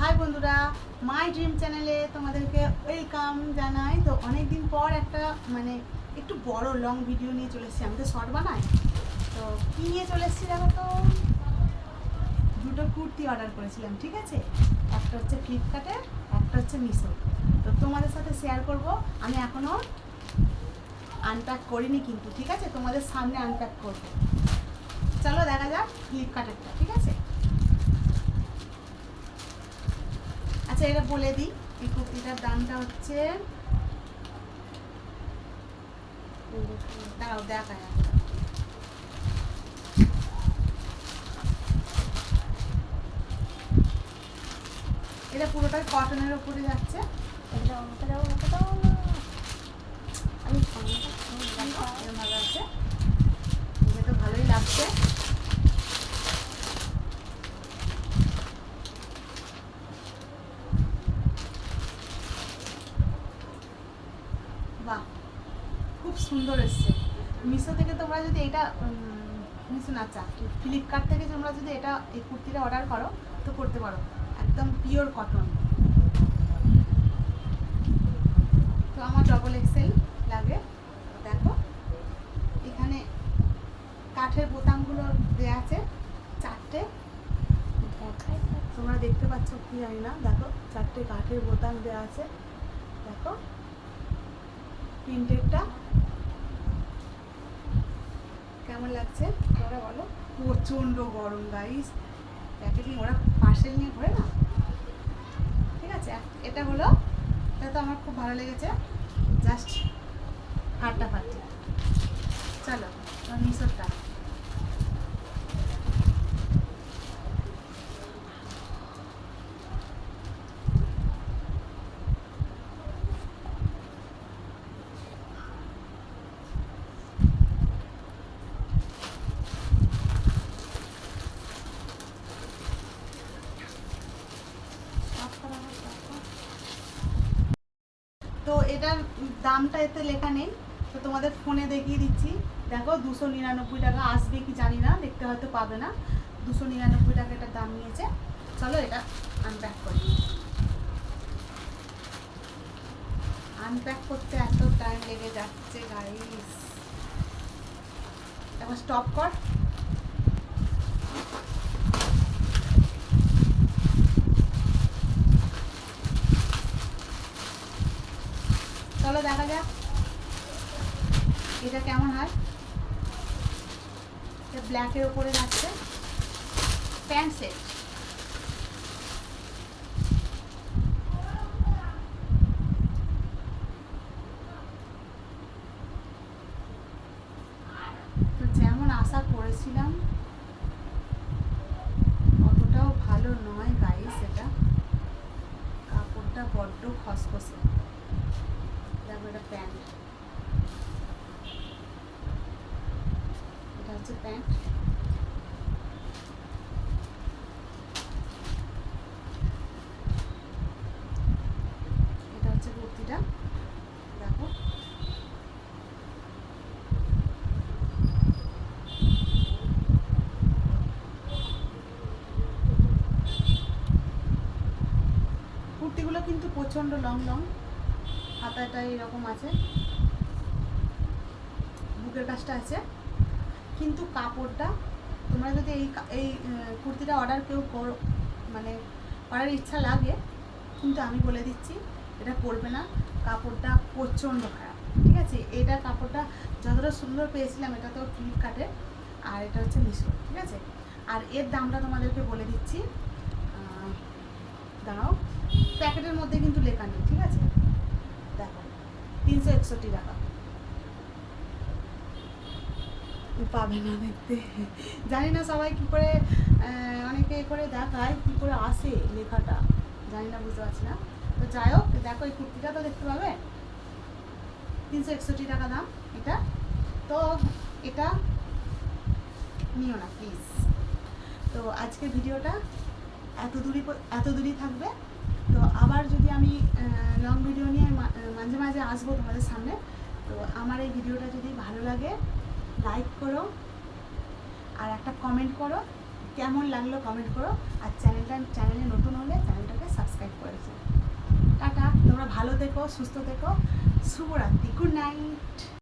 High বন্ধুরা my dream চ্যানেলে তোমাদেরকে ওয়েলকাম জানাই। তো অনেক দিন পর একটা মানে একটু বড় লং ভিডিও নিয়ে চলে এসেছি। আমি তো শর্ট বানাই তো কী নিয়ে চলে এসেছি দেখো তো? দুটো কুর্তি অর্ডার করেছিলাম, ঠিক আছে? একটা হচ্ছে ফ্লিপকার্টের একটা হচ্ছে মিশো তো তোমাদের সাথে শেয়ার করব। আমি এখনও আনপ্যাক করিনি কিন্তু, ঠিক আছে? তোমাদের সামনে আনপ্যাক করব। চলো দেখা যাক ফ্লিপকার্টেরটা ঠিক আছে? আচ্ছা এটা বলে দিই। এই কুর্তিটার দামটা হচ্ছে দাও দেখায় এটা পুরোটাই কটনের উপরে যাচ্ছে। আমি ফোনটা দেখো, এটা ভালো আছে এটা তো ভালোই লাগছে বাহ খুব সুন্দর এসছে। মিশো থেকে তোমরা যদি এটা মিশো না চা ফ্লিপকার্ট থেকে তোমরা যদি এটা, এই কুর্তিটা অর্ডার করো, তো করতে পারো। একদম পিওর কটন তো আমার ডবল এক্সেল লাগে। দেখো, এখানে কাঠের বোতামগুলো দেওয়া আছে, চারটে। তোমরা দেখতে পাচ্ছ কি জানি না, দেখো, চারটে কাঠের বোতাম দেওয়া আছে। দেখো প্রিন্টেডটা কেমন লাগছে? ওরা বলো। প্রচণ্ড গরম গাইস প্যাকেটিং ওরা পার্সেল নিয়ে ঘরে না? ঠিক আছে এটা হলো, এটা তো আমার খুব ভালো লেগেছে। জাস্ট ফাটাফাটি চলো মিশোরটা তো এটার দামটা এতে লেখা নেই। তো তোমাদের ফোনে দেখিয়ে দিচ্ছি। দেখো, দুশো নিরানব্বই টাকা আসবে কি জানি না, দেখতে হয়তো পাবে না। দুশো নিরানব্বই টাকা এটার দাম নিয়েছে। চলো এটা আনপ্যাক করি। আনপ্যাক করতে এত টাইম লেগে যাচ্ছে গাইস এখন স্টপ কর। চলো দেখা যাক। এটা কেমন হয়? এটা ব্ল্যাকের ওপরে যাচ্ছে প্যান্ট সেট যেমন আশা করেছিলাম, অতটাও ভালো নয় গাইস এটা। কাপড়টা বড্ড খসখসে। প্যান্ট। এটা হচ্ছে প্যান্ট। এটা হচ্ছে কুর্তিটা। দেখো। কুর্তিগুলো কিন্তু প্রচণ্ড লং লং। হাতাটা এরকম আছে। বুকের কাজটা আছে। কিন্তু কাপড়টা, তোমরা যদি এই এই কুর্তিটা অর্ডার কেউ করো মানে করার ইচ্ছা লাগে, কিন্তু আমি বলে দিচ্ছি, এটা করবে না। কাপড়টা প্রচণ্ড খারাপ, ঠিক আছে? এটা কাপড়টা যতটা সুন্দর পেয়েছিলাম, এটা তো ফ্লিপকার্টে আর এটা হচ্ছে মিশো, ঠিক আছে? আর এর দামটা তোমাদেরকে বলে দিচ্ছি। দাঁড়াও, প্যাকেটের মধ্যে কিন্তু লেখা নেই, ঠিক আছে? তিনশো একষট্টি টাকা। পাবে না দেখতে। জানি না সবাই কি করে অনেকে এ করে দেখায় কি করে আসে লেখাটা। জানি না বুঝতে পারছি না। তো যাই হোক দেখো এই কুর্তিটা তো দেখতে পাবে। তিনশো একষট্টি টাকা দাম এটা। তো এটা নিও না প্লিজ তো আজকের ভিডিওটা এত দূরই এত দূরই থাকবে। তো আবার যদি আমি আসব তোমাদের সামনে। তো আমার এই ভিডিওটা যদি ভালো লাগে লাইক করো আর একটা কমেন্ট করো। কেমন লাগল কমেন্ট করো। আর চ্যানেলটা চ্যানেলে নতুন হলে চ্যানেলটাকে সাবস্ক্রাইব করেছ টাটা, তোমরা ভালো থেকো, সুস্থ থেকো। শুভরাত্রি গুড নাইট